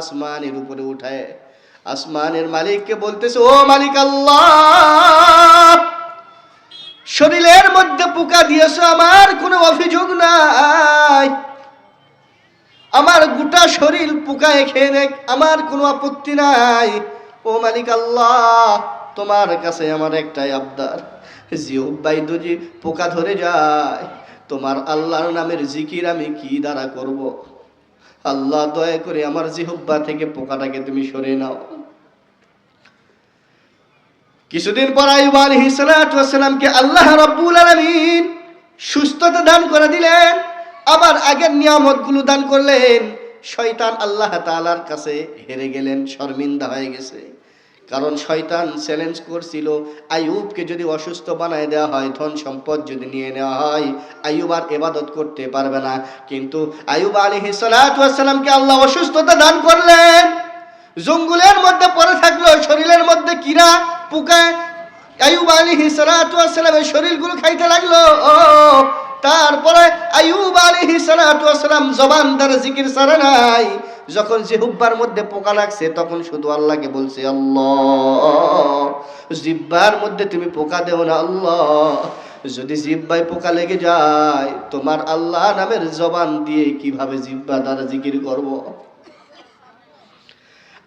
আসমানের উপরে উঠায়। আসমানের মালিককে বলতেছে, ও মালিক আল্লাহ, শরীরের মধ্যে পোকা দিয়েছ, আমার কোনো অভিযোগ নাই। আমার গোটা শরীর পোকায় খেয়ে আমার কোনো আপত্তি নাই। ও মালিক আল্লাহ, তোমার কাছে আমার একটাই আবদার জিহুব্বাই দুজি পোকা ধরে যায়, তোমার আল্লাহর নামের জিকির আমি কি দ্বারা করব? আল্লাহ দয়া করে আমার জিহব্বা থেকে পোকাটাকে তুমি সরে নাও। কিছুদিন পর আয়ুব আলী হিসালামকে আল্লাহ রব্বুল আলমিন সুস্থতা দান করে দিলেন। আবার আগের নিয়ামতগুলো দান করলেন। শয়তান আল্লাহ তালার কাছে হেরে গেলেন, শর্মিন্দা হয়ে গেছে। কারণ শয়তান চ্যালেঞ্জ করছিল, আইয়ুবকে যদি অসুস্থ বানায় দেওয়া হয়, ধন সম্পদ যদি নিয়ে নেওয়া হয়, আইয়ুব আর এবাদত করতে পারবে না। কিন্তু আইয়ুব আলাইহিস সালাতু আল্লাহ অসুস্থতা দান করলেন। জঙ্গলের মধ্যে পড়ে থাকল, শরীরের মধ্যে কিরা পোকা আয়ুব আলী সালামের শরীরগুলো খাইতে লাগল। ও তারপরে আয়ুব আলী সালাম জবান দ্বারা জিকির সারা নাই। যখন জিহুব্বার মধ্যে পোকা লাগছে, তখন শুধু আল্লাহকে বলছে, আল্লাহ, জিব্বার মধ্যে তুমি পোকা দেও না, আল্লাহ। যদি জিব্বায় পোকা লেগে যায়, তোমার আল্লাহ নামের জবান দিয়ে কীভাবে জিব্বা দ্বারা জিকির করব?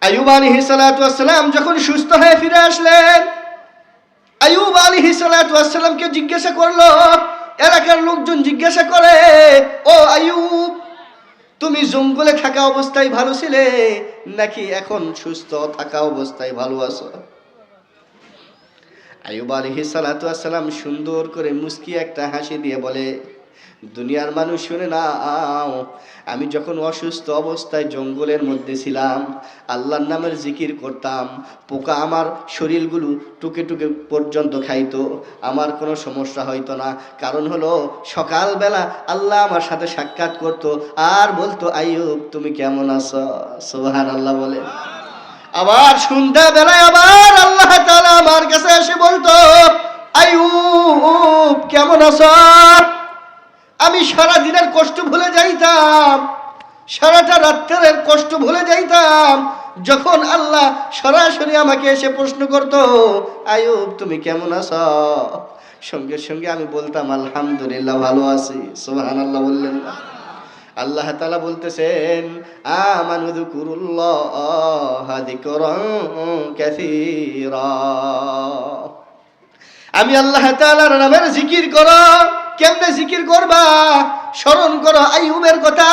আয়ুব আলী হিসালাম যখন সুস্থ হয়ে ফিরে আসলেন আয়ুব আলী হিসালামকে জিজ্ঞাসা করল এলাকার লোকজন জিজ্ঞাসা করে, ও আয়ুব তুমি জঙ্গলে থাকা অবস্থায় ভালো ছিলে নাকি এখন সুস্থ থাকা অবস্থায় ভালো আছো? আয়ুব আলী হিসালাম সুন্দর করে মুস্কি একটা হাসি দিয়ে বলে দুনিয়ার মানুষ শুনে নাও। আমি যখন অসুস্থ অবস্থায় জঙ্গলের মধ্যে ছিলাম, আল্লাহর নামের জিকির করতাম, পোকা আমার শরীরগুলো টুকে টুকে পর্যন্ত খাইতো। আমার কোনো সমস্যা হইতো না। কারণ হলো, সকালবেলা আল্লাহ আমার সাথে সাক্ষাৎ করতো, আর বলতো, আইয়ুব, তুমি কেমন আছো? সোহান আল্লাহ বলে। আবার সন্ধ্যা বেলায় আবার আল্লাহ আমার কাছে এসে বলতো, আইয়ুব, কেমন আছো? আমি সারা দিনের কষ্ট ভুলে যাইতাম, সারাটা রাত্রের কষ্ট ভুলে যাইতাম। যখন আল্লাহ সরাসরি আমাকে এসে প্রশ্ন করত, আয়ুব, তুমি কেমন আছো? সঙ্গে সঙ্গে আমি বলতাম, আলহামদুলিল্লাহ, ভালো আছি। সোহান আল্লাহ বললেন আল্লাহ তালা বলতেছেন আমি আল্লাহ তাআলার নামের জিকির করো কেমনে জিকির করবা? স্মরণ করো আইয়ুবের কথা।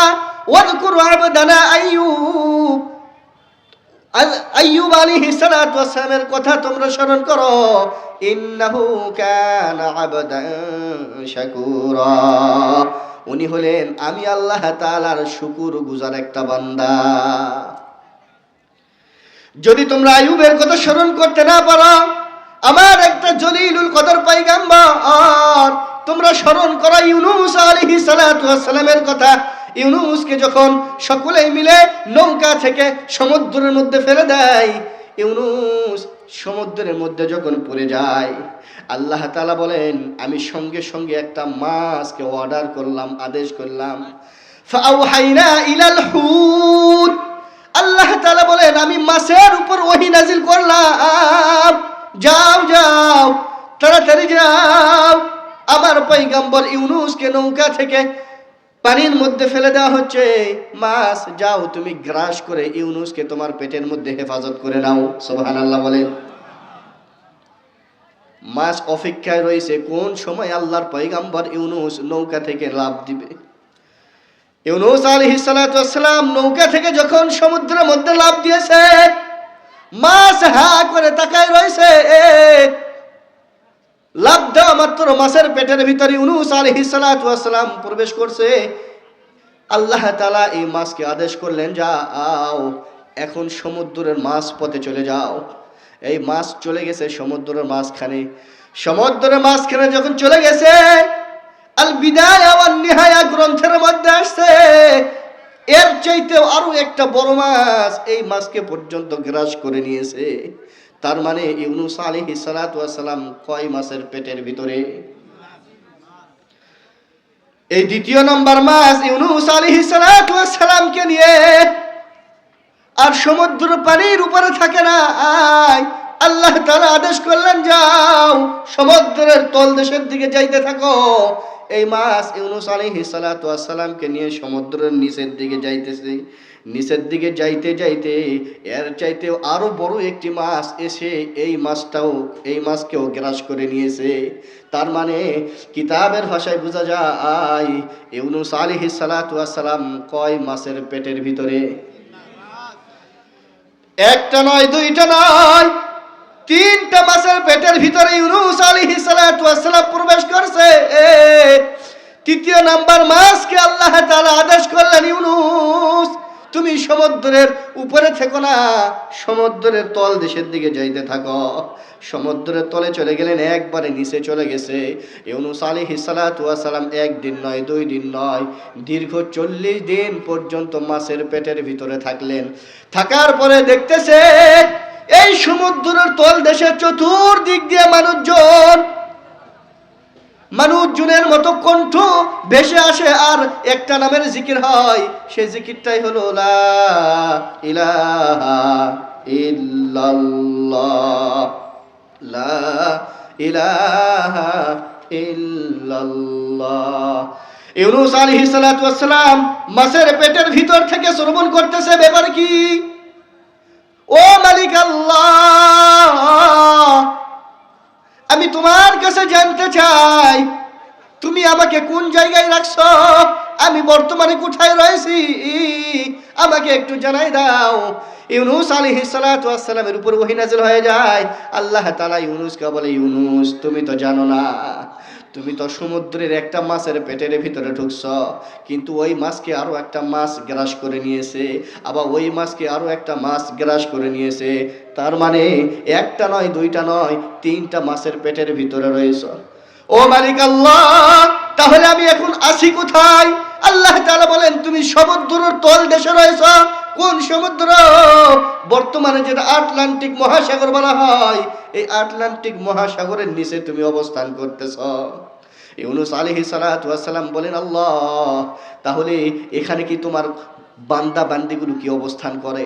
ওয়াদকুর আবদানা আইয়ুব। আইয়ুব আলাইহিস সালাতু কথা তোমরা স্মরণ করো। ইন্নাহু আবদান শাকুরা। উনি হলেন আমি আল্লাহ তাআলার শুকুর গুজার একটা বান্দা। যদি তোমরা আইয়ুবের কথা স্মরণ করতে না পারো, আমার একটা জলিলুল কদর পাইগাম্বার তোমরা স্মরণ করা ইউনুস আলাইহিস সালাতু ওয়াসসালামের কথা। ইউনুসকে যখন সকলে মিলে নৌকা থেকে সমুদ্রের মধ্যে ফেলে দেয়, ইউনুস সমুদ্রের মধ্যে যখন পড়ে যায়, আল্লাহ তালা বলেন, আমি সঙ্গে সঙ্গে একটা মাছকে অর্ডার করলাম, আদেশ করলাম। আল্লাহ তালা বলেন, আমি মাছের উপর ওহী নাজিল করলাম। যাও যাও, তাড়াতাড়ি যাও। আমার পৈগম্বর ইউনুসকে নৌকা থেকে পানির মধ্যে ফেলে দেওয়া হচ্ছে। মাছ, যাও তুমি গ্রাস করে ইউনুসকে তোমার পেটের মধ্যে হেফাজত করে নাও। সোহান আল্লাহ বলেন। মাছ অপেক্ষায় রয়েছে, কোন সময় আল্লাহর পৈগম্বর ইউনুস নৌকা থেকে লাভ দিবে? ইউনুস আলাইহিস সালাম নৌকা থেকে যখন সমুদ্রের মধ্যে লাভ দিয়েছে, মাছ হা করে তাকায় রয়েছে। লাভ দেওয়া মাত্র মাছের পেটের ভিতরে ইউনুস আলাইহিস সালাম প্রবেশ করছে। আল্লাহ তাআলা এই মাছকে আদেশ করলেন, যাও, এখন সমুদ্রের মাছ পথে চলে যাও। এই মাছ চলে গেছে সমুদ্রের মাঝখানে। সমুদ্রের মাঝখানে যখন চলে গেছে আল বিদায় আওয়ান নিহায়া গ্রন্থের মধ্যে আসছে। এর চাইতেও আরও একটা বড় মাছ এই মাছকে পর্যন্ত গ্রাস করে নিয়েছে। তার মানে ইউনুস আলাইহিস সালাতু ওয়াস কয় মাসের পেটের ভিতরে? এই দ্বিতীয় নম্বর মাস ইউনুস আলী সালামকে নিয়ে আর সমুদ্র পানির উপরে থাকে না। আল্লাহ তারা আদেশ করলেন, যাও, সমুদ্রের তল দেশের দিকে যাইতে থাকো। এই মাস ইউনুস আলী সালামকে নিয়ে সমুদ্রের নিচের দিকে যাইতেছে। নিচের দিকে যাইতে যাইতে এর চাইতে আরও বড় একটি মাছ এসে এই মাছটাও এই মাছকেও গ্রাস করে নিয়েছে। তার মানে কিতাবের ভাষায় বোঝা যায়, ইউনুস আলী সালাম কয় মাছের পেটের ভিতরে? একটা নয়, দুইটা নয়। তিনটা মাসের পেটের ভিতরে ইউনুস সালাতু ওয়াসসালাম প্রবেশ করছে। তৃতীয় নাম্বার মাসকে আল্লাহ তাআলা আদেশ করলেন, ইউনুস, তুমি সমুদ্রের উপরে থেকো না, সমুদ্রের তল দেশের দিকে যাইতে থাকো। সমুদ্রের তলে চলে গেলেন, একবারে নিচে চলে গেছে। ইউনুস আলাইহিস সালাতু ওয়াসসালাম একদিন নয়, দুই দিন নয়, দীর্ঘ চল্লিশ দিন পর্যন্ত মাছের পেটের ভিতরে থাকলেন। থাকার পরে দেখতেছে এই সমুদ্রের তল দেশের চতুর্দিক দিয়ে মানুষজন, মানুষজনের মতো কণ্ঠ ভেসে আসে আর একটা নামের জিকির হয়। সে জিকিরটাই হলো, লা ইলাহা লা ইলাহা ইউনুস সালাতু ওয়াসসালাম মাছের পেটের ভিতর থেকে শ্রবণ করতেছে, ব্যাপার কি? ও মালিক আল্লাহ আমি তোমার কাছে জানতে চাই তুমি আমাকে কোন জায়গায় রাখছো? আমি বর্তমানে কোথায় রয়েছি? আমাকে একটু জানাই দাও। ইউনুস আলাইহি সালাতু উপর ওহী হয়ে যায়। আল্লাহ তালা ইউনুসকে বলে, ইউনুস, তুমি তো জানো না। তুমি তো সমুদ্রের একটা মাছের পেটের ভিতরে ঢুকছ। কিন্তু ওই মাছকে আরও একটা মাছ গ্রাস করে নিয়েছে। আবার ওই মাছকে আরও একটা মাছ গ্রাস করে নিয়েছে। তার মানে একটা নয়, দুইটা নয়, তিনটা মাছের পেটের ভিতরে রয়েছে। ও মালিক আল্লাহ, তাহলে আমি এখন আসি কোথায়? আল্লাহ তাআলা বলেন, তুমি সমুদ্রের তল দেশে রয়েছ। কোন সমুদ্র? বর্তমানে যেটা আটলান্টিক মহাসাগর বলা হয়, এই আটলান্টিক মহাসাগরের নিচে তুমি অবস্থান করতেছ। ইউনুস আলাইহিস সালাতু ওয়াসসালাম বলেন, আল্লাহ, তাহলে এখানে কি তোমার বান্দা বান্দিগুলো কি অবস্থান করে?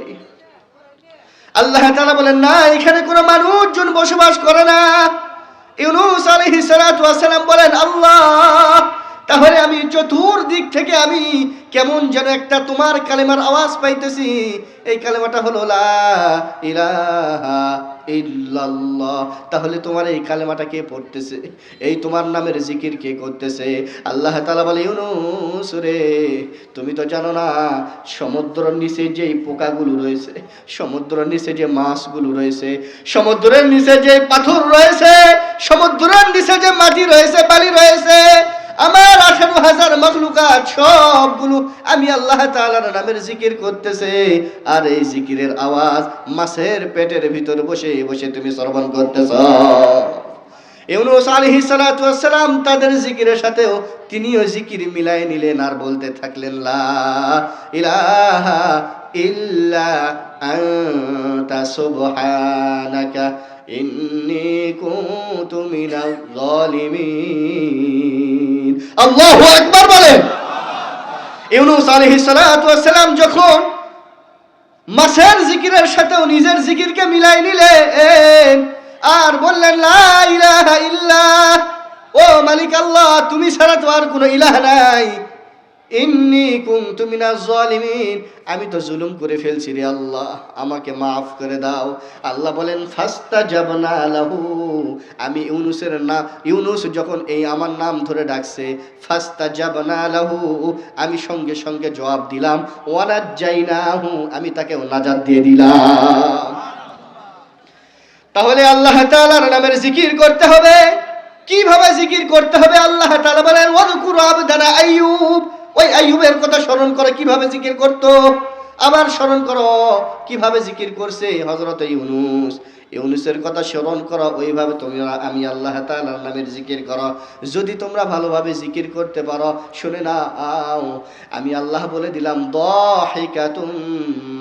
আল্লাহ তাআলা বলেন, না, এখানে কোনো মানুষজন বসবাস করে না। ইউনুস আলাইহিস সালাতু ওয়াসসালাম বলেন, আল্লাহ তাহলে আমি চতুর্দিক থেকে আমি কেমন যেন একটা তোমার কালেমার আওয়াজ পাইতেছি। এই কালেমাটা হলো তাহলে তোমার এই কালেমাটা কে পড়তেছে? এই তোমার নামের জিকির কে করতেছে? আল্লাহ তাআলা বলে, ইউনুস রে, তুমি তো জানো না সমুদ্রের নিচে যে পোকাগুলো রয়েছে সমুদ্রের নিচে যে মাছগুলো রয়েছে, সমুদ্রের নিচে যে পাথর রয়েছে, সমুদ্রের নিচে যে মাটি রয়েছে, বালি রয়েছে আমার আঠারো হাজার মখলুকাত সবগুলো আমি আল্লাহ তাআলার নামের জিকির করতেছে। আর এই জিকিরের আওয়াজ মাছের পেটের ভিতর বসে বসে তুমি শ্রবণ করতেছ। ইউনুস আলাইহিস সালাতু তাদের জিকিরের সাথেও তিনিও জিকির মিলাই নিলেন আর বলতে থাকলেন, লা ইলাহা ইল্লা আনতা সুবহানাকা ইন্নী কুনতু মিনাল জালিমিন আল্লাহু একবার বলেন ইউনুস আলাইহিস সালাতু যখন মাসের জিকিরের সাথেও নিজের জিকিরকে মিলাই নিলেন, আর বললেন ও মালিক আল্লাহ, তুমি ছাড়া তো আর কোনো ইলাহ নাই। ইন্নি কুনতু মিনাজ জালিমিন। আমি তো জুলুম করে ফেলছি রে আল্লাহ, আমাকে মাফ করে দাও। আল্লাহ বলেন ফাস্তা জাবনা লাহু। আমি ইউনুসের নাম, ইউনুস যখন এই আমার নাম ধরে ডাকছে ফাস্তা জাবনা লাহু। আমি সঙ্গে সঙ্গে জবাব দিলাম ওয়ানাজ জাইনাহু আমি তাকে নাজাত দিয়ে দিলাম। তাহলে আল্লাহ তাআলার নামের জিকির করতে হবে। কীভাবে জিকির করতে হবে? আল্লাহ তাআলা বলেন, ওয়াদকুর আবদানা আইয়ুব। ওই আইয়ুবের কথা স্মরণ করে কীভাবে জিকির করত? আবার স্মরণ করো, কীভাবে জিকির করছে হযরত ইউনুস? ইউনুসের কথা স্মরণ করো, ওইভাবে তোমরা আমি আল্লাহ তাআলার নামের জিকির করো। যদি তোমরা ভালোভাবে জিকির করতে পারো, শুনে না আও আমি আল্লাহ বলে দিলাম, দাহিকাতুম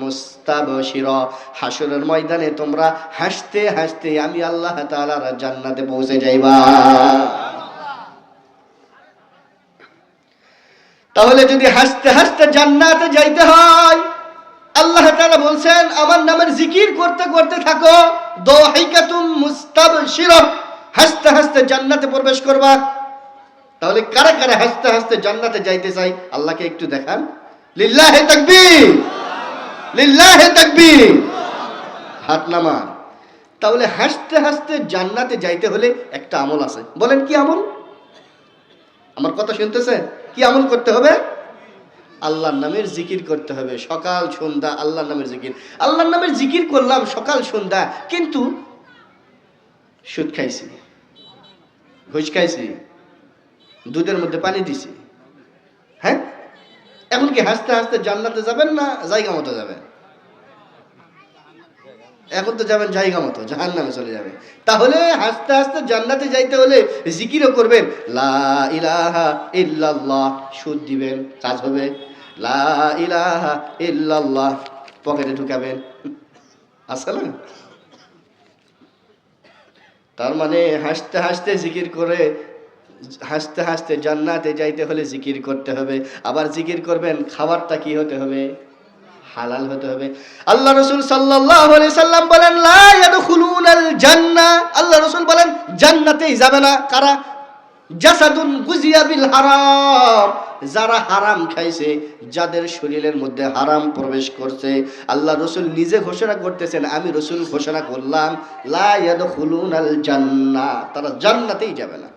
মুস্তাবশিরা। হাসরের ময়দানে তোমরা হাসতে হাসতে আমি আল্লাহ তাআলার জান্নাতে পৌঁছে যাইবা। তাহলে যদি হাসতে হাসতে জান্নাতে যাইতে হয়, আল্লাহ তাআলা বলছেন, আমার নামের জিকির করতে করতে থাকো মুস্তাবশিরা। হাসতে হাসতে জান্নাতে প্রবেশ করবা। তাহলে কারা কারা হাসতে হাসতে জান্নাতে যাইতে চাই আল্লাহকে একটু দেখান। লিল্লাহে তাকবীর! লিল্লাহে তাকবীর! হাত নামা তাহলে হাসতে হাসতে জান্নাতে যাইতে হলে একটা আমল আছে। বলেন কি আমল? আমার কথা শুনতেছেন কি আমল করতে হবে? আল্লাহর নামের জিকির করতে হবে। সকাল, সন্ধ্যা, আল্লাহর নামের জিকির। আল্লাহর নামের জিকির করলাম সকাল, সন্ধ্যা, কিন্তু সুদ খাইছি। ঘুষ খাইছি। দুধের মধ্যে পানি দিছি। হ্যাঁ? এমনকি হাসতে হাসতে জান্নাতে যাবেন না জায়গা মতো যাবেন? এখন তো যাবেন জায়গা মতো জাহান নামে চলে যাবে তাহলে হাসতে হাসতে জান্নাতে যাইতে হলে জিকিরও করবেন, লা ইলাহা ইল্লাল্লাহ সুদ দিবেন, কাজ হবে। লা ইলাহা ইল্লাল্লাহ পকেটে ঢুকাবেন। আছে না তার মানে হাসতে হাসতে জিকির করে, হাসতে হাসতে জান্নাতে যাইতে হলে জিকির করতে হবে। আবার জিকির করবেন, খাবারটা কি হতে হবে? হালাল হতে হবে। আল্লাহ রসুল আলাইহি সাল্লাম বলেন জান্নাহ আল্লাহ রসুল বলেন, জান্নাতেই যাবে না। কারা? জাসাদুন গুজিয়া বিল হারাম। যারা হারাম খাইছে, যাদের শরীরের মধ্যে হারাম প্রবেশ করছে, আল্লাহ রসুল নিজে ঘোষণা করতেছেন, আমি রসুল ঘোষণা করলাম, লা ইয়াদখুলুনাল জান্নাহ তারা জান্নাতেই যাবে না।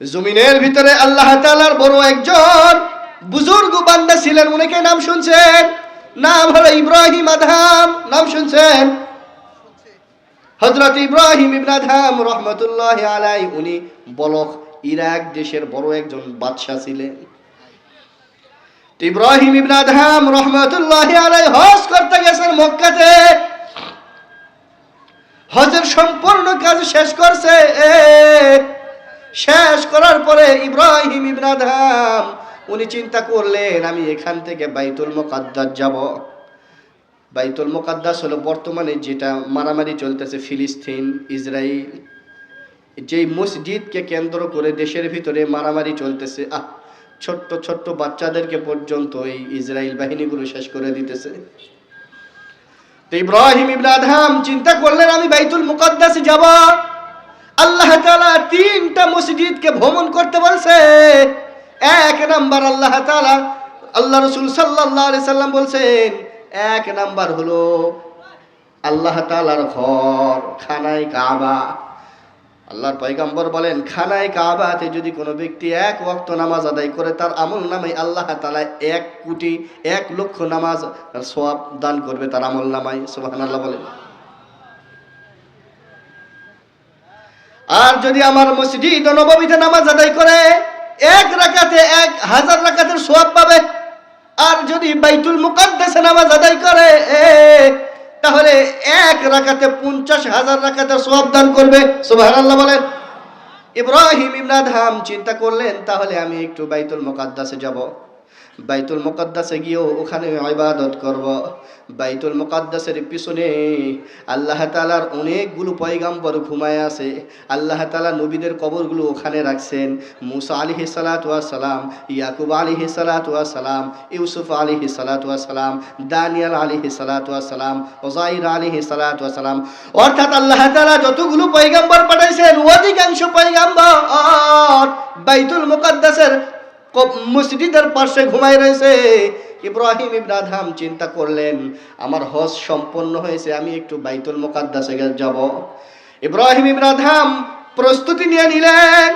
জমিনের ভিতরে আল্লাহ তাআলার বড় একজন বুজুর্গ বান্দা ছিলেন অনেকে নাম শুনছেন? নাম হলো ইব্রাহিম আধাম নাম শুনছেন? হজরত ইব্রাহিম ইবন আধাম রহমতুল্লাহ আলাই উনি বলক ইরাক দেশের বড় একজন বাদশাহ ছিলেন। ইব্রাহিম ইবন আধাম রহমতুল্লাহ আলাই হজ করতে গেছেন মক্কাতে। হজের সম্পূর্ণ কাজ শেষ করছে। শেষ করার পরে ইব্রাহিম ইবন আধাম উনি চিন্তা করলেন, আমি এখান থেকে বাইতুল মোকাদ্দার যাব। বাইতুল মোকাদ্দাস হলো বর্তমানে যেটা মারামারি চলতেছে ফিলিস্তিন ইসরায়েল যেই মসজিদকে কেন্দ্র করে দেশের ভিতরে মারামারি চলতেছে, আহ, ছোট্ট ছোট্ট বাচ্চাদেরকে পর্যন্ত এই ইসরায়েল বাহিনীগুলো শেষ করে দিতেছে। তো ইব্রাহিম আদহাম চিন্তা করলেন, আমি বাইতুল মুকাদ্দাসে যাব। আল্লাহ তাআলা তিনটা মসজিদকে ভ্রমণ করতে বলছে। এক নাম্বার আল্লাহ তালা আল্লাহ রসুল সাল্লাল্লাহু আলাইহি সাল্লাম বলছেন, এক নাম্বার হলো আল্লাহ তালার ঘর খানায় কাবা। আল্লাহর পয়গাম্বর বলেন, খানায় কাবাতে যদি কোনো ব্যক্তি এক ওয়াক্ত নামাজ আদায় করে, তার আমল নামে আল্লাহ তালা এক কোটি, এক লক্ষ নামাজ সওয়াব দান করবে তার আমল নামায়। সুবহানাল্লাহ বলেন। আর যদি আমার মসজিদ ও নববীতে নামাজ আদায় করে এক রাকাতে এক হাজার রাকাতের সোয়াব পাবে। আর যদি বাইতুল মুকাদ্দেশে নামাজ আদায় করে তাহলে এক রাকাতে পঞ্চাশ হাজার রাকাতের সোয়াব দান করবে। সুবহানাল্লাহ বলেন। ইব্রাহিম হাম চিন্তা করলেন, তাহলে আমি একটু বাইতুল মুকাদ্দাসে যাব। বাইতুল মুকাদ্দাসে গিয়েও ওখানে ইবাদত করব। বাইতুল মুকাদ্দাসের পিছনে আল্লাহ তাআলার অনেকগুলো পয়গাম্বর ঘুমায় আছে। আল্লাহ তালা নবীদের কবরগুলো ওখানে রাখছেন। মুসা আলিহি সালাতু সালাম, ইয়াকুব আলিহি সালাতু সালাম, ইউসুফ আলিহি সালাতু সালাম, দানিয়াল আলিহি সালাতু সালাম ওজাইর আলিহি সালাতু সালাম। অর্থাৎ আল্লাহ তালা যতগুলো পয়গাম্বর পাঠাইছেন, অধিকাংশ পয়গাম্বর বাইতুল মুকাদ্দাসের মসজিদের পাশে ঘুমাই রয়েছে। ইব্রাহিম ইব্রাধাম চিন্তা করলেন, আমার হজ সম্পন্ন হয়েছে, আমি একটু বাইতুল মোকাদ্দাসে যাব। ইব্রাহিম ইব্রাধাম প্রস্তুতি নিয়ে নিলেন,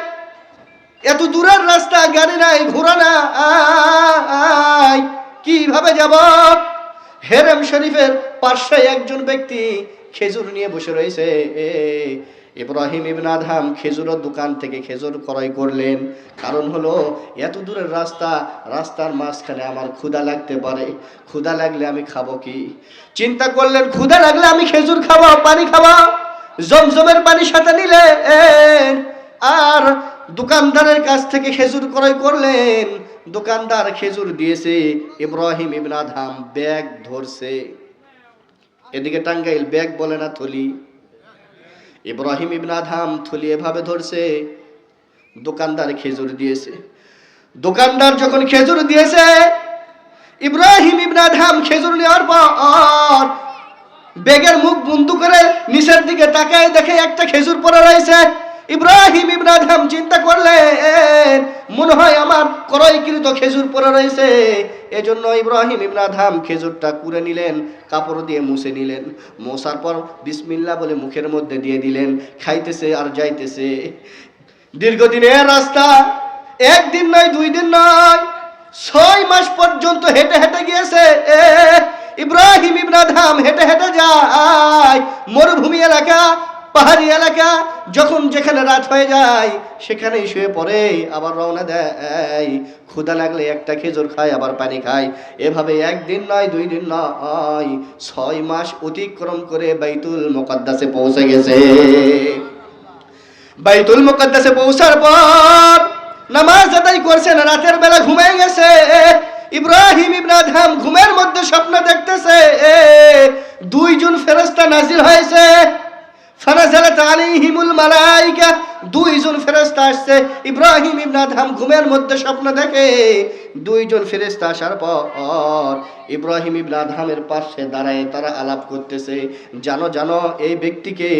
এত দূরের রাস্তা, গাড়ি নাই ঘোরা না কীভাবে যাব? হেরেম শরীফের পার্শ্বে একজন ব্যক্তি খেজুর নিয়ে বসে রয়েছে। ইব্রাহিম ইবন আদহাম খেজুরের দোকান থেকে খেজুর ক্রয় করলেন। কারণ হলো এত দূরের রাস্তা, রাস্তার মাঝখানে আমার ক্ষুধা লাগতে পারে। ক্ষুধা লাগলে আমি খাব কি? চিন্তা করলেন, ক্ষুধা লাগলে আমি খেজুর খাব, পানি খাব। জমজমের পানি সাথে নিলে আর দোকানদারের কাছ থেকে খেজুর ক্রয় করলেন। দোকানদার খেজুর দিয়েছে, ইব্রাহিম ইবন আদহাম ব্যাগ ধরছে। এদিকে টাঙ্গাইল ব্যাগ বলে না থলি। ইব্রাহিম ইবনাধাম থলি এভাবে ধরছে, দোকানদার খেজুর দিয়েছে। দোকানদার যখন খেজুর দিয়েছে, ইব্রাহিম ইবনা ধাম খেজুর নেওয়ার পর বেগের মুখ বন্ধু করে নিচের দিকে তাকায় দেখে একটা খেজুর পরে রয়েছে। ইব্রাহিম ইব্রাহিম চিন্তা করলেন, মনে হয় আমার ক্রয়কৃত খেজুর পরে রয়েছে। এজন্য ইব্রাহিম ইব্রাহিম খেজুরটা কুড়ে নিলেন, কাপড় দিয়ে মুছে নিলেন। মোছার পর বিসমিল্লা বলে মুখের মধ্যে দিয়ে দিলেন, খাইতেছে আর যাইতেছে। দীর্ঘদিনের রাস্তা, একদিন নয়, দুই দিন নয়, ছয় মাস পর্যন্ত হেঁটে হেঁটে গিয়েছে। ইব্রাহিম ইব্রাধাম হেঁটে হেঁটে যায়, মরুভূমি এলাকা পাহাড়ি এলাকা, যখন যেখানে রাত হয়ে যায়, সেখানেই শুয়ে পড়ে, আবার রওনা দেয়। ক্ষুদা লাগলে একটা খেজুর খায়, আবার পানি খায়। এভাবে একদিন নয়, দুই দিন নয়, ছয় মাস অতিক্রম করে বাইতুল মোকাদ্দাসে পৌঁছে গেছে। বাইতুল মুকদ্দাসে পৌঁছার পর নামাজ আদায় করছেন রাতের বেলা ঘুমিয়ে গেছে। ইব্রাহিম ইব্রাহিম ঘুমের মধ্যে স্বপ্ন দেখতেছে। দুইজন ফেরেশতা নাজিল হয়েছে। দুইজন ফেরেশতা আসছে। ইব্রাহিম ইব্রাহিম ঘুমের মধ্যে স্বপ্ন দেখে দুইজন ফেরেশতা আসার পর ইব্রাহিম ইব্রাহিমের পাশে দাঁড়ায় তারা আলাপ করতেছে। জানো জানো, এই ব্যক্তিকে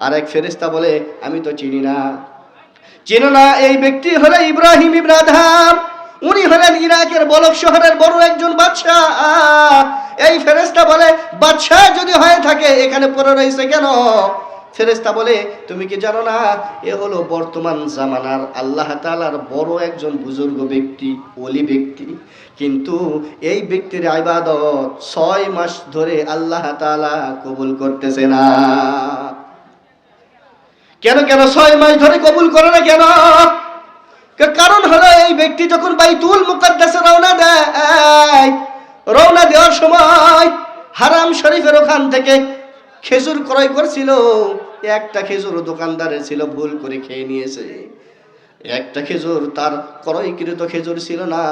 আর এক ফেরেশতা বলে, আমি তো চিনি না। চিনো না, এই ব্যক্তি হলো ইব্রাহিম ইব্রাহিম উনি হলেন ইরাকের বলক শহরের বড় একজন বাদশাহ। এই ফেরেশতা বলে, বাদশাহ যদি হয়ে থাকে, এখানে পড়ে রয়েছে কেন? ফেরেশতা বলে, তুমি কি জানো না, এ হলো বর্তমান জামানার আল্লাহ তাআলার বড় একজন বুজুর্গ ব্যক্তি, ওলি ব্যক্তি। কিন্তু এই ব্যক্তির ইবাদত ছয় মাস ধরে আল্লাহ তালা কবুল করতেছে না। কেন কেন ছয় মাস ধরে কবুল করে না কেন? কারণ হলো এই ব্যক্তি যখন বাইতুল মুকাদ্দাসে রওনা দেয়, রওনা দেওয়ার সময় হারাম শরীফের ওখান থেকে খেজুর ক্রয় করছিল। একটা খেজুর দোকানদারের ছিল, ভুল করে খেয়ে নিয়েছে। একটা খেজুর তার ক্রয়কৃত খেজুর ছিল না।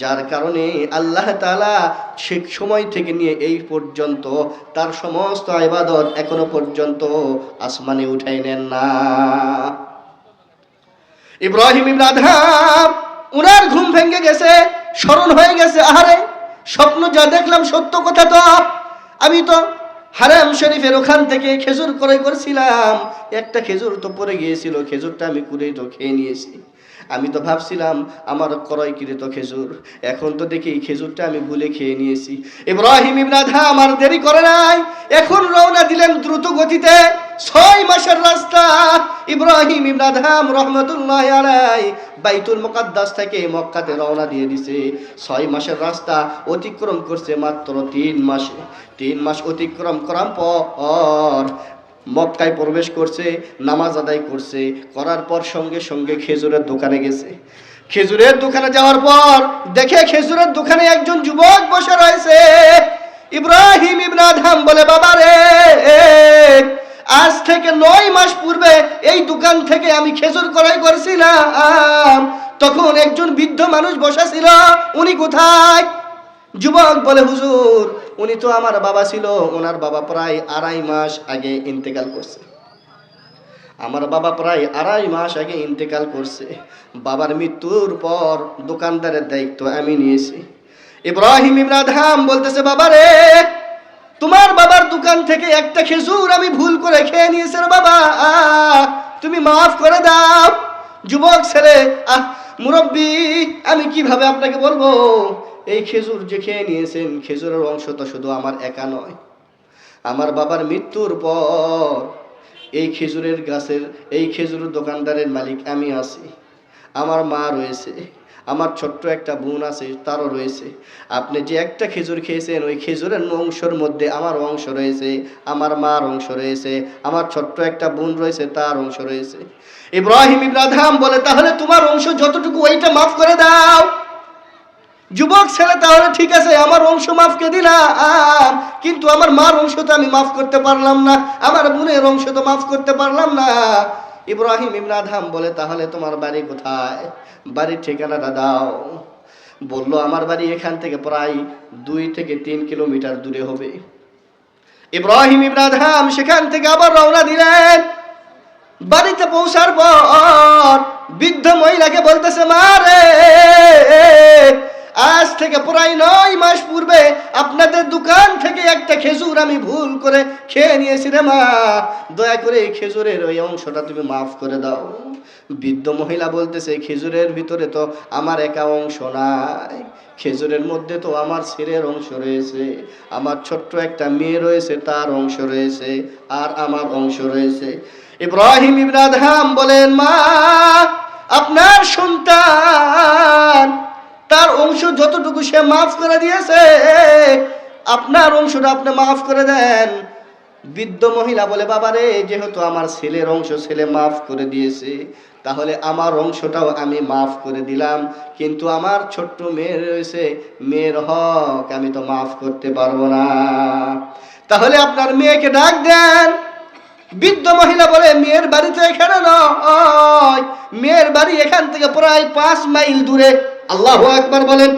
যার কারণে আল্লাহ তাআলা ঠিক সময় থেকে নিয়ে এই পর্যন্ত তার সমস্ত ইবাদত এখনও পর্যন্ত আসমানে উঠাই নেন না। ইব্রাহিম ইব্রাধাম উনার ঘুম ভেঙে গেছে, স্মরণ হয়ে গেছে, আহারে, স্বপ্ন যা দেখলাম সত্য কথা তো, আমি তো হারাম শরীফের ওখান থেকে খেজুর ক্রয় করছিলাম, একটা খেজুর তো পড়ে গিয়েছিল, খেজুরটা আমি কুড়েই তো খেয়ে নিয়েছি। আমি তো ভাবছিলাম, আমার ক্রয়কৃত খেজুর, এখন তো দেখি খেজুরটা আমি ভুলে খেয়ে নিয়েছি। ইব্রাহিম ইবরাধা আমার দেরি করে নাই, এখন রওনা দিলেন দ্রুত গতিতে। ছয় মাসের রাস্তা। ইব্রাহিম ইবরাধাম রহমতুল্লাহ আলাই বাইতুল মুকাদ্দাস থেকে মক্কাতে রওনা দিয়ে দিছে। ছয় মাসের রাস্তা অতিক্রম করছে মাত্র তিন মাসে। তিন মাস অতিক্রম করার পর মক্কায় প্রবেশ করছে, নামাজ আদায় করছে, করার পর সঙ্গে সঙ্গে খেজুরের দোকানে গেছে। খেজুরের দোকানে যাওয়ার পর দেখে খেজুরের দোকানে একজন যুবক বসে রয়েছে। ইব্রাহিম ইব্রাধাম বলে বাবা রে আজ থেকে নয় মাস পূর্বে এই দোকান থেকে আমি খেজুর ক্রয় করছিলাম। তখন একজন বৃদ্ধ মানুষ বসা ছিল উনি কোথায়? যুবক বলে, হুজুর, উনি তো আমার বাবা ছিল, ওনার বাবা প্রায় আড়াই মাস আগে ইন্তেকাল করছে। আমার বাবা প্রায় আড়াই মাস আগে ইন্তেকাল করছে। বাবার মৃত্যুর পর দোকানদারের দায়িত্ব আমি নিয়েছি। ইব্রাহিম ইব্রাধাম বলতেছে বাবা রে তোমার বাবার দোকান থেকে একটা খেজুর আমি ভুল করে খেয়ে নিয়েছি বাবা। তুমি মাফ করে দাও। যুবক ছেলে, আহ, মুরব্বী, আমি কীভাবে আপনাকে বলব? এই খেজুর যে খেয়ে নিয়েছেন, খেজুরের অংশ তো শুধু আমার একা নয়। আমার বাবার মৃত্যুর পর এই খেজুরের গাছের, এই খেজুরের দোকানদারের মালিক আমি আছি। আমার মা রয়েছে। আমার ছোট্ট একটা বোন আছে, তারও রয়েছে। আপনি যে একটা খেজুর খেয়েছেন, ওই খেজুরের অংশের মধ্যে আমার অংশ রয়েছে, আমার মার অংশ রয়েছে, আমার ছোট্ট একটা বোন রয়েছে, তার অংশ রয়েছে। ইব্রাহিম ইব্রাধাম বলে, তাহলে তোমার অংশ যতটুকু ওইটা মাফ করে দাও। যুবক ছেলে, তাহলে ঠিক আছে, আমার অংশ মাফকে দিলাম, কিন্তু আমার মার অংশ তো আমি মাফ করতে পারলাম না, আমার বোনের অংশ তো মাফ করতে পারলাম না। ইব্রাহিম ইমরাধাম বলে, তাহলে তোমার বাড়ি কোথায়? বাড়ির ঠিকানাটা দাও। বলল, আমার বাড়ি এখান থেকে প্রায় দুই থেকে তিন কিলোমিটার দূরে হবে। ইব্রাহিম ইব্রাধাম সেখান থেকে আবার রওনা দিলেন। বাড়িতে পৌঁছার পর বৃদ্ধ মহিলাকে বলতেছে, মা রে থেকে প্রায় নয় মাস পূর্বে আপনাদের দোকান থেকে একটা খেজুর আমি ভুল করে খেয়ে নিয়েছি রে মা। দয়া করে এই খেজুরের ওই অংশটা তুমি মাফ করে দাও। বৃদ্ধ মহিলা বলতেছে, খেজুরের ভিতরে তো আমার একা অংশ নাই। খেজুরের মধ্যে তো আমার ছেলের অংশ রয়েছে। আমার ছোট্ট একটা মেয়ে রয়েছে, তার অংশ রয়েছে আর আমার অংশ রয়েছে। ইব্রাহিম ইব্রাধাম বলেন, মা, আপনার সন্তান তার অংশ যতটুকু সে মাফ করে দিয়েছে, আপনার অংশটা আপনি মাফ করে দেন। বৃদ্ধ মহিলা বলে, বাবারে, যেহেতু আমার ছেলের অংশ ছেলে মাফ করে দিয়েছে, তাহলে আমার অংশটাও আমি মাফ করে দিলাম। কিন্তু আমার ছোট্ট মেয়ে রয়েছে, মেয়ের হক আমি তো মাফ করতে পারব না। তাহলে আপনার মেয়েকে ডাক দেন। বৃদ্ধ মহিলা বলে, মেয়ের বাড়ি তো এখানে নয়। মেয়ের বাড়ি এখান থেকে প্রায় পাঁচ মাইল দূরে। আল্লাহ একবার বলেন।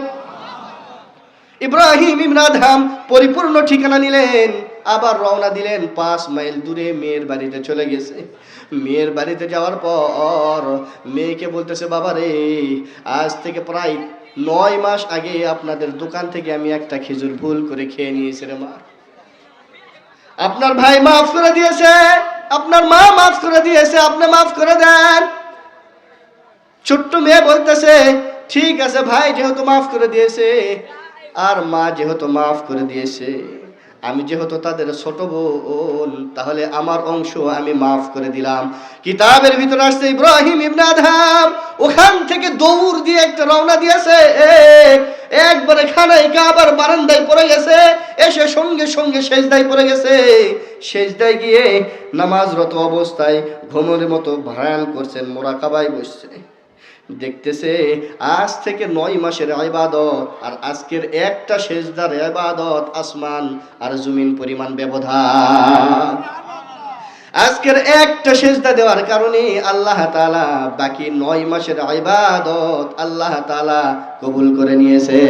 ইব্রাহিম ইমরাধাম পরিপূর্ণ ঠিকানা নিলেন, আবার রওনা দিলেন পাঁচ মাইল দূরে মেয়ের বাড়িতে চলে গেছে। মেয়ের বাড়িতে যাওয়ার পর মেয়েকে বলতেছে, বাবা রে, আজ থেকে প্রায় নয় মাস আগে আপনাদের দোকান থেকে আমি একটা খেজুর ভুল করে খেয়ে নিয়েছি রে মা। আপনার ভাই মাফ করে দিয়েছে, আপনার মা মাফ করে দিয়েছে, আপনি মাফ করে দেন। ছোট্ট মেয়ে বলতেছে ঠিক আছে ভাই, যেহেতু মাফ করে দিয়েছে, আর মা যেহেতু মাফ করে দিয়েছে, আমি যেহেতু তাদের ছোট বোন, তাহলে আমার অংশ আমি মাফ করে দিলাম। কিতাবের ভিতরে আসছে ইব্রাহিম ইবনে আদহাম, ওখান থেকে দৌড় দিয়ে একটা রওনা দিয়েছে। একবারে খানায় কাবার বারান্দায় পড়ে গেছে, এসে সঙ্গে সঙ্গে সেজদায় পড়ে গেছে। সেজদায় গিয়ে নামাজরত অবস্থায় ঘুমের মতো ভায়ান করছেন, মোরাকাবায় বসছে। দেখতেছে, আজ থেকে নয় মাসের ইবাদত আর আজকের একটা সেজদার ইবাদত আসমান আর জমিন পরিমাণ ব্যবধান। আজকের একটা সেজদা দেওয়ার কারণে আল্লাহ তাআলা বাকি নয় মাসের ইবাদত আল্লাহ তাআলা কবুল করে নিয়েছে।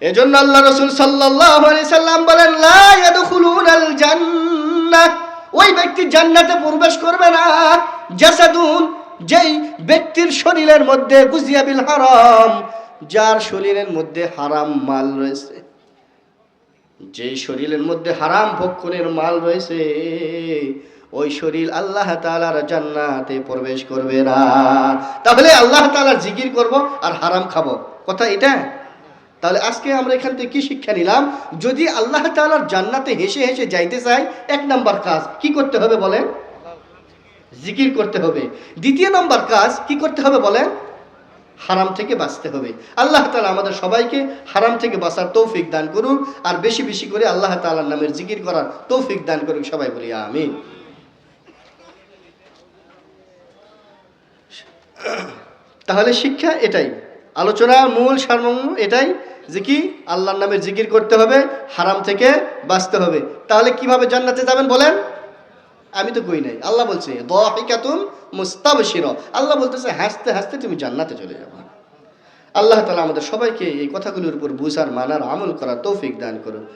এজন্য আল্লাহ রসুল সাল্লাম বলেন জান্নাহ। ওই ব্যক্তি জান্নাতে প্রবেশ করবে না। জাসাদুন যেই ব্যক্তির শরীরের মধ্যে গুজিয়াবিল হারাম, যার শরীরের মধ্যে হারাম মাল রয়েছে। যেই শরীরের মধ্যে হারাম ভক্ষণের মাল রয়েছে, ওই শরীর আল্লাহ তাআলার জান্নাতে প্রবেশ করবে না তাহলে আল্লাহ তাআলার জিকির করব আর হারাম খাব। কথা এটা? তাহলে আজকে আমরা এখান থেকে কি শিক্ষা নিলাম? যদি আল্লাহ তাআলার জান্নাতে হেসে হেসে যাইতে চাই, এক নাম্বার কাজ কি করতে হবে বলেন? জিকির করতে হবে। দ্বিতীয় নম্বর কাজ কি করতে হবে বলেন? হারাম থেকে বাঁচতে হবে। আল্লাহ তালা আমাদের সবাইকে হারাম থেকে বাঁচার তৌফিক দান করুন আর বেশি বেশি করে আল্লাহ তালার নামের জিকির করার তৌফিক দান করুন সবাই বলি আমিন। তাহলে শিক্ষা এটাই। আলোচনার মূল সারমর্ম এটাই যে কি আল্লাহর নামের জিকির করতে হবে, হারাম থেকে বাঁচতে হবে। তাহলে কীভাবে জান্নাতে যাবেন বলেন? আমি তো কই নাই। আল্লাহ বলছে দাহিকাতুম মুস্তাবশির। আল্লাহ বলতেছে, হাসতে হাসতে তুমি জান্নাতে চলে যাব। আল্লাহ তালা আমাদের সবাইকে এই কথাগুলোর উপর বুঝার, মানার, আমল করার তৌফিক দান করুন।